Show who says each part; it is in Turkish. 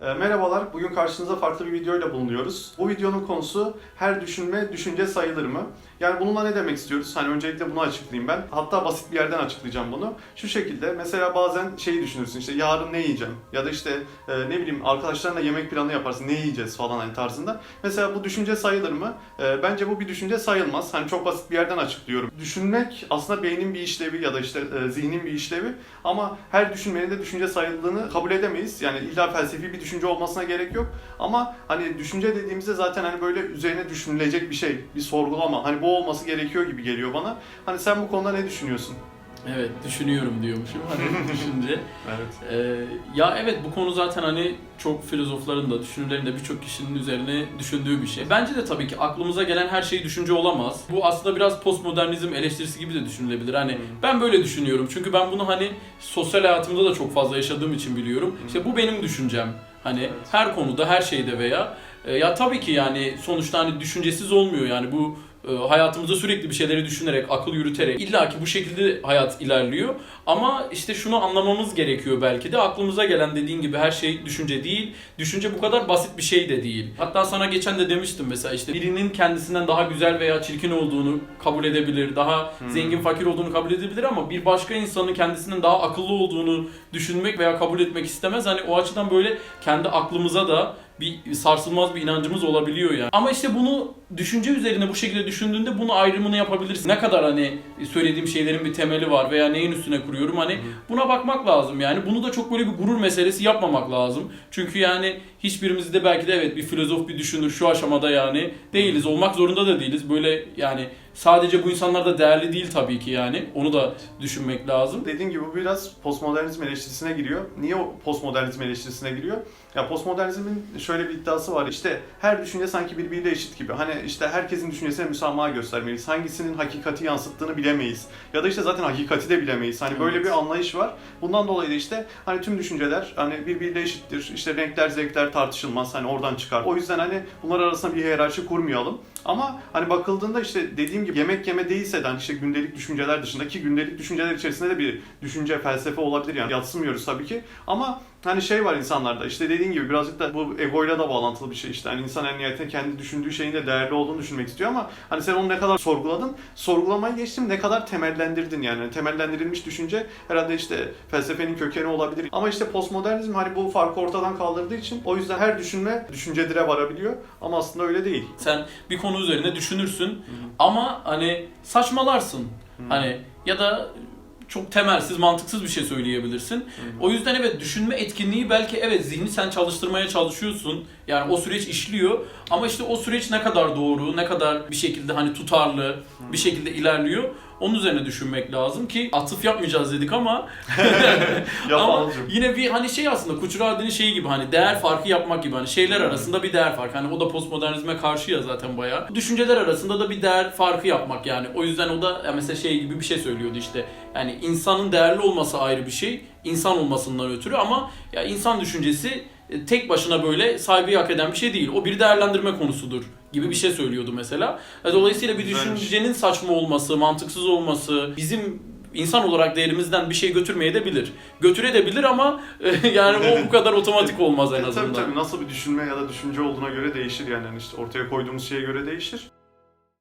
Speaker 1: E, Merhabalar, bugün karşınızda farklı bir videoyla bulunuyoruz. Bu videonun konusu her düşünme düşünce sayılır mı? Yani bununla ne demek istiyoruz? Hani öncelikle bunu açıklayayım ben. Hatta basit bir yerden açıklayacağım bunu. Şu şekilde mesela bazen şeyi düşünürsün işte yarın ne yiyeceğim? Ya da işte e, ne bileyim arkadaşlarla yemek planı yaparsın ne yiyeceğiz falan hani tarzında. Mesela bu düşünce sayılır mı? E, bence bu bir düşünce sayılmaz. Hani çok basit bir yerden açıklıyorum. Düşünmek aslında beynin bir işlevi ya da işte e, zihnin bir işlevi ama her düşünmenin de düşünce sayıldığını kabul edemeyiz. Yani illa felsefi bir düşünce olmasına gerek yok. Ama hani düşünce dediğimizde zaten hani böyle üzerine düşünülecek bir şey, bir sorgulama. Hani bu olması gerekiyor gibi geliyor bana. Hani sen bu konuda ne düşünüyorsun?
Speaker 2: Evet düşünüyorum diyormuşum hani düşünce.
Speaker 1: Evet.
Speaker 2: Ee, ya evet bu konu zaten hani çok filozofların da düşünürlerin de birçok kişinin üzerine düşündüğü bir şey. Bence de tabii ki aklımıza gelen her şey düşünce olamaz. Bu aslında biraz postmodernizm eleştirisi gibi de düşünülebilir. Hani
Speaker 1: Hmm.
Speaker 2: ben böyle düşünüyorum çünkü ben bunu hani sosyal hayatımda da çok fazla yaşadığım için biliyorum.
Speaker 1: Hmm.
Speaker 2: İşte bu benim düşüncem. Hani
Speaker 1: Evet.
Speaker 2: her konuda her şeyde veya e, ya tabii ki yani sonuçta hani düşüncesiz olmuyor yani bu hayatımızda sürekli bir şeyleri düşünerek, akıl yürüterek illa ki bu şekilde hayat ilerliyor. Ama işte şunu anlamamız gerekiyor belki de aklımıza gelen dediğin gibi her şey düşünce değil. Düşünce bu kadar basit bir şey de değil. Hatta sana geçen de demiştim mesela işte birinin kendisinden daha güzel veya çirkin olduğunu kabul edebilir, daha
Speaker 1: Hmm.
Speaker 2: zengin fakir olduğunu kabul edebilir ama bir başka insanın kendisinden daha akıllı olduğunu düşünmek veya kabul etmek istemez. Hani o açıdan böyle kendi aklımıza da bir sarsılmaz bir inancımız olabiliyor yani. Ama işte bunu düşünce üzerine bu şekilde düşündüğünde bunu ayrımını yapabilirsin. Ne kadar hani söylediğim şeylerin bir temeli var veya neyin üstüne kuruyorum hani buna bakmak lazım yani. Bunu da çok böyle bir gurur meselesi yapmamak lazım. Çünkü yani hiçbirimiz de belki de evet bir filozof bir düşünür şu aşamada yani değiliz. Olmak zorunda da değiliz. Böyle yani sadece bu insanlar da değerli değil tabii ki yani. Onu da düşünmek lazım.
Speaker 1: Dediğim gibi bu biraz postmodernizm eleştirisine giriyor. Niye o postmodernizm eleştirisine giriyor? Ya postmodernizmin şöyle bir iddiası var. İşte her düşünce sanki birbiriyle eşit gibi. Hani işte herkesin düşüncesine müsamaha göstermeliyiz. Hangisinin hakikati yansıttığını bilemeyiz. Ya da işte zaten hakikati de bilemeyiz. Hani böyle bir anlayış var. Bundan dolayı da işte hani tüm düşünceler hani birbiriyle eşittir. İşte renkler, zevkler tartışılmaz. Hani oradan çıkar. O yüzden hani bunlar arasında bir hiyerarşi kurmayalım. Ama hani bakıldığında işte dediğim gibi yemek yeme değilse de hani işte gündelik düşünceler dışındaki gündelik düşünceler içerisinde de bir düşünce, felsefe olabilir yani yatsımıyoruz tabii ki. Ama hani şey var insanlarda işte dediğin gibi birazcık da bu egoyla da bağlantılı bir şey işte. Hani insan en nihayetinde kendi düşündüğü şeyin de değerli olduğunu düşünmek istiyor ama hani sen onu ne kadar sorguladın, sorgulamayı geçtim ne kadar temellendirdin yani. Hani temellendirilmiş düşünce herhalde işte felsefenin kökeni olabilir. Ama işte postmodernizm hani bu farkı ortadan kaldırdığı için o yüzden her düşünme düşüncedire varabiliyor ama aslında öyle değil.
Speaker 2: Sen bir konu üzerine düşünürsün ama hani saçmalarsın. Hani ya da çok temelsiz, mantıksız bir şey söyleyebilirsin. O yüzden evet düşünme etkinliği belki evet zihni sen çalıştırmaya çalışıyorsun. Yani o süreç işliyor ama işte o süreç ne kadar doğru, ne kadar bir şekilde hani tutarlı, bir şekilde ilerliyor. Onun üzerine düşünmek lazım ki atıf yapmayacağız dedik ama ama yine bir hani şey aslında Kuçuradi'nin şeyi gibi hani değer farkı yapmak gibi hani şeyler arasında bir değer farkı. Hani o da postmodernizme karşı ya zaten bayağı. Düşünceler arasında da bir değer farkı yapmak yani. O yüzden o da ya mesela şey gibi bir şey söylüyordu işte. Yani insanın değerli olması ayrı bir şey. insan olmasından ötürü ama ya insan düşüncesi e, tek başına böyle sahibi hak eden bir şey değil. O bir değerlendirme konusudur gibi bir şey söylüyordu mesela. E, Dolayısıyla bir düşüncenin saçma olması, mantıksız olması bizim insan olarak değerimizden bir şey götürmeyebilir. Götürebilir ama e, yani o bu kadar otomatik olmaz en
Speaker 1: E,
Speaker 2: azından.
Speaker 1: tabii tabii nasıl bir düşünme ya da düşünce olduğuna göre değişir yani. yani işte ortaya koyduğumuz şeye göre değişir.